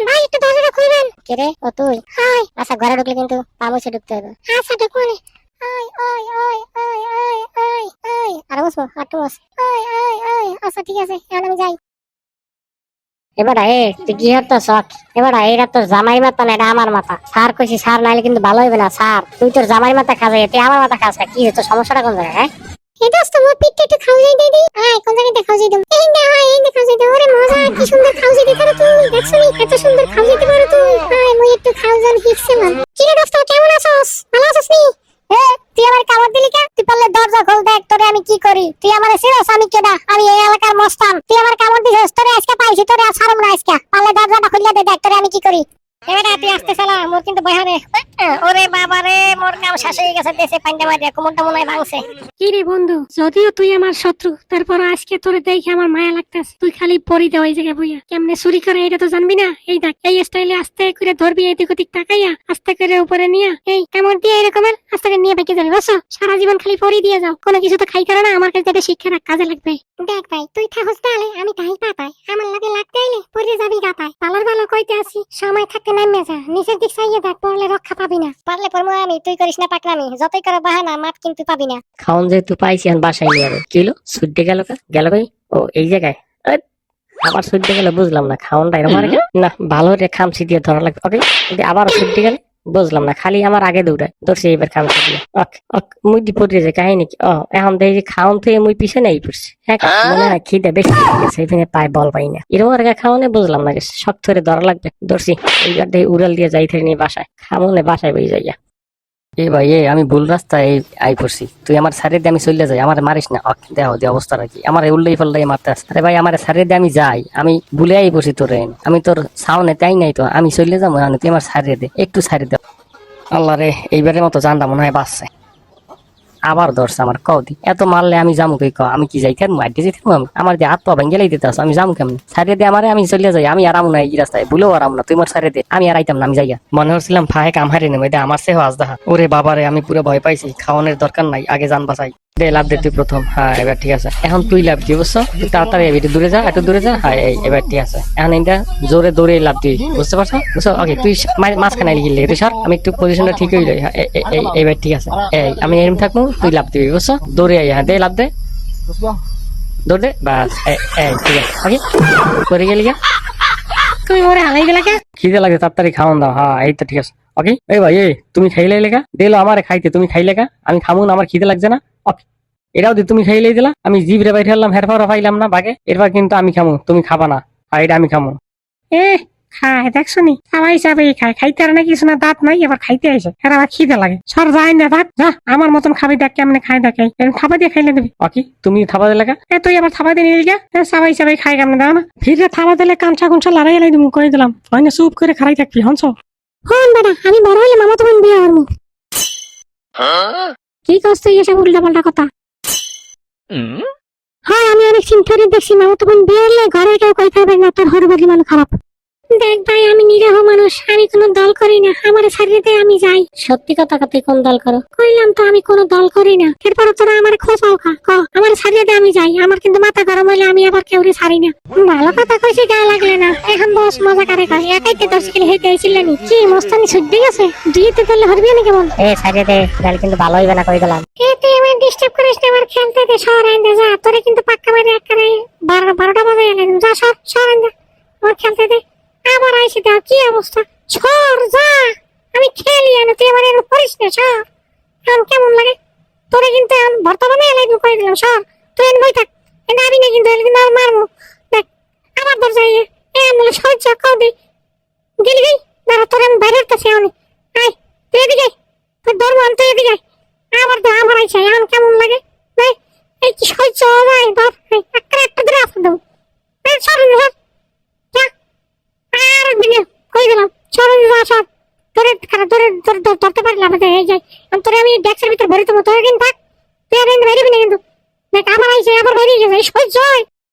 ভাই একটু দরজাটা খুলবেন। কে রে? ও তুই? হাই। আচ্ছা ঘরে ঢুকলে কিন্তু পামুছে ঢুকতে হবে। আচ্ছা ঢুকুন। ওই ওই ওই ওই ওই ওই ওই আর বসবো? আর বস। ওই ওই ওই আচ্ছা ঠিক আছে এখন আমি যাই। এবার এ তুই কি হতো শখ এবার এটা তোর জামাই মাথা না এটা আমার মাথা। সার কইছি সার নাইলে কিন্তু ভালো হবে না সার। তুই তোর জামাই মাথা খাস তুই আমার মাথা খাস কি হচ্ছে সমস্যাটা কোন জায়গায় হ্যাঁ? মোর পিঠটা একটু যাই দিদি আয় কোন এই না এই ওরে মজা কি সুন্দর তুই মান কেমন আছস? ভালো আছস নি? এ দরজা খোল দেখ, তোরে আমি কি করি? তুই আমার সিরিয়াস আমি কেডা? আমি এই এলাকার মস্তান। তুই আমার কামড় দিছিস, তোরে আজকে পাইছি, তোরে আর দেখ, তোরে আমি কি করি? এবারে তুই আসতে চালা মোর কিন্তু বহারে ওরে বাবা রে মোর কাম শেষ হয়ে গেছে দেশে পান্ডা মারিয়া কোমরটা মনে হয় ভাঙছে। কি রে বন্ধু যদিও তুই আমার শত্রু তারপর আজকে তোরে দেখে আমার মায়া লাগতেছে। তুই খালি পরি দেওয়া এই জায়গায় বইয়া। কেমনে চুরি করে এটা তো জানবি না? এই দেখ এই স্টাইলে আস্তে করে ধরবি এদিক ওদিক তাকাইয়া আস্তে করে উপরে নিয়া। এই কেমন দিয়ে এরকমের আস্তে করে নিয়ে বেঁকে যাবি বসো সারা জীবন খালি পরি দিয়ে যাও। কোনো কিছু তো খাই করে না আমার কাছে শিক্ষা রাখ কাজে লাগবে। দেখ ভাই তুই থাকস তাহলে আমি তাই পাতাই। আমার লাগে লাগতে আইলে পরে যাবি গাতাই। পালার ভালো কইতে আসি সময় থাকতে নামে যা নিচের দিক চাইয়ে দেখ পড়লে রক্ষা পাবি না। পারলে পড়ব আমি তুই করিস না পাকলামি যতই করে বাহানা মাপ কিন্তু পাবি না। খাওন যেহেতু পাইছি বাসায় নিয়ে যাবে। কি হলো? সুইটে গেল কা? গেল কই? ও এই জায়গায়। আবার সুইটে গেলে বুঝলাম না খাওনটা এরকম না ভালো রে খামচি দিয়ে ধরা লাগবে। ওকে আবার সুইটে গেলে? বুঝলাম না খালি আমার আগে দৌড়ায়। ধরছি এবার খাম দিয়ে ওকে ওকে মুই পড়ে যায় কাহিনী কি? ও এখন দেখি যে খাওন থেকে মুই পিছে নেই পড়ছি। হ্যাঁ মনে হয় খিদে বেশি ভেঙে পায় বল পাই না। এরকম আর খাওয়ানে বুঝলাম না শক্ত ধরে ধরা লাগবে। ধরছি এইবার দেখি উড়াল দিয়ে যাই থেকে নিয়ে বাসায়। খামনে বাসায় বই যাইয়া। এ ভাই, এ, আমি ভুল রাস্তায় আই করছি তুই আমার সারের দিয়ে আমি চলে যাই। আমার মারিস না। দেহ, দে অবস্থা রাখি। আমার উল্লেই ফল্লাই মারতে আসে। আরে ভাই, আমার সারের দিয়ে আমি যাই। আমি ভুলে আই পড়ছি তোর। আমি তোর সাউনে তাই নাই তো। আমি চলে যাব তুই আমার সারে দে। একটু সারে দে। আল্লাহ রে, এইবারের মতো জানটা মনে হয় বাঁচছে। আবার ধরছে আমার কদি এত মারলে আমি যামু কই ক আমি কি যাই থাকব আড্ডে যাই থাকব আমি? আমার দিয়ে হাত পা ভেঙে লাইতে আসো আমি যামু কেমন? সারিয়ে দিয়ে আমারে, আমি চলে যাই। আমি আরাম না এই রাস্তায়। ভুলেও আরাম না, তুই মার সারিয়ে দে। আমি আর আইতাম না, আমি যাইয়া। মনে হচ্ছিলাম ফাহেক কাম নেমে দে, আমার সেহ আজ দাহা ওরে বাবারে, আমি পুরো ভয় পাইছি। খাওয়ানোর দরকার নাই, আগে জান বাঁচাই দে, লাভ দে, তুই প্রথম। হ্যাঁ এবার ঠিক আছে। এখন তুই লাভ দিই বুঝছ? তাড়াতাড়ি একটু দূরে যা, একটু দূরে যা। হ্যাঁ এবার ঠিক আছে। এখন এটা জোরে দৌড়ে লাভ দিই বুঝতে পারছ? বুঝছ? ওকে তুই মাঝখানে গিয়ে তুই সর, আমি একটু পজিশনটা ঠিক হইল এবার ঠিক আছে। এই, আমি এরম থাকব, তুই লাভ দিবি, বুঝছ? দৌড়ে আই হ্যাঁ দে, লাভ দে। দৌড় দে, বাস। এই, ঠিক আছে। ওকে করে গেলি তুই ওরে হালাই দিলা কে? খিদে লাগে তাড়াতাড়ি খাওয়ান দাও। হ্যাঁ এই তো ঠিক আছে। ওকে এই ভাই এই তুমি খাইলে লেখা দিলো আমারে খাইতে তুমি খাইলে কা আমি খামুন আমার খিদে লাগছে না। ওকে এটাও তুমি খাইলে দিলা। আমি জিভ রে বাইরে হলাম হেরফার পাইলাম না বাগে এরপর কিন্তু আমি খামু তুমি খাবা না। আর এটা আমি খামু। এ খায় দেখছ নি? সবাই খায় খাইতে আর না কিছু না দাঁত নাই এবার খাইতে আসে এর আবার খিদে লাগে। সর যায় না দাঁত যা আমার মতন খাবি দেখ কেমনে খাই দেখে থাবা দিয়ে খাইলে দিবি। ওকে তুমি থাবা দিলে এ তুই আবার থাবা দিয়ে নিয়ে গা সবাই হিসাবে খাই কেমনে দাও না। ফিরে থাবা দিলে কাঁচা কুঞ্চা লড়াই লাই দিমু করে দিলাম। হয় না চুপ করে খারাই থাকবি হনছ? হন বেটা আমি বড় হইলে মামা তোমার বিয়ে করব। কি করছ তুই এসব উল্টা পাল্টা কথা হ্যাঁ আমি অনেক চিন্তা দেখছি মামা তখন বিয়ে হলে ঘরে কেউ কই খাবে না তোর হরে বদলি মানে খারাপ। দেখ ভাই আমি নিরীহ মানুষ আমি কোনো দল করি না আমার শাড়িতে আমি যাই। সত্যি কথা তুই কোন দল করো? কইলাম তো আমি কোনো দল করি না। এরপর তোরা আমার খোঁজাও খা ক আমার শাড়িতে আমি যাই। আমার কিন্তু মাথা গরম হইলে আমি আবার কেউরি ছাড়ি না। ভালো কথা কইছি গায়ে লাগলে না। এখন বস মজা করে কয়? একাইতে দশ কিলো হেঁটে আইছিল নি। কি মস্তানি ছুটে গেছে? দুইতে তাহলে হরবি না কেমন এ সাইডে দে তাহলে কিন্তু ভালো হইবে না কই দিলাম এ তুই আমার ডিস্টার্ব করিস না আমার খেলতে দে সর আইন্দে যা। তোরে কিন্তু পাক্কা মারে বারো বারোটা বাজে এনে যা সর সর আইন্দে। আমার খেলতে দে। আবার আইসি দেখ, কি অবস্থা? সর যা, আমি খেলি আনে তুই আমার এরকম করিস না সর এখন কেমন লাগে? তোরে কিন্তু এখন বর্তমানে এলাই করে দিলাম সর তুই এনে বই থাক, এনে আবি না কিন্তু কিন্তু আর মারবো দেখ, আবার দর যাই, এ বলে সহ্য কাউ দে। গেলি গই দাঁড়া, তোরে আমি বাইরে কাছে আনি আয়, তুই এদিকে আয়। তোর ধর্ম আনতে এদিকে আবার তো আমার আইসা এখন কেমন লাগে? এই কি সহ্য হয় এই একটা একটা ধরে আসতে দেবো। এই সরে কই গেলাম? সরে আসা তোরে খারাপ তোরে, তোর ধরতে পারলাম এই যাই আমি তোরে আমি ডেক্সের ভিতরে ভরে দেবো তোর কিন্তু থাক। তুই আর বাইরে না কিন্তু। আমার আইসে আবার বাইরে গেছে সহ্য হয়।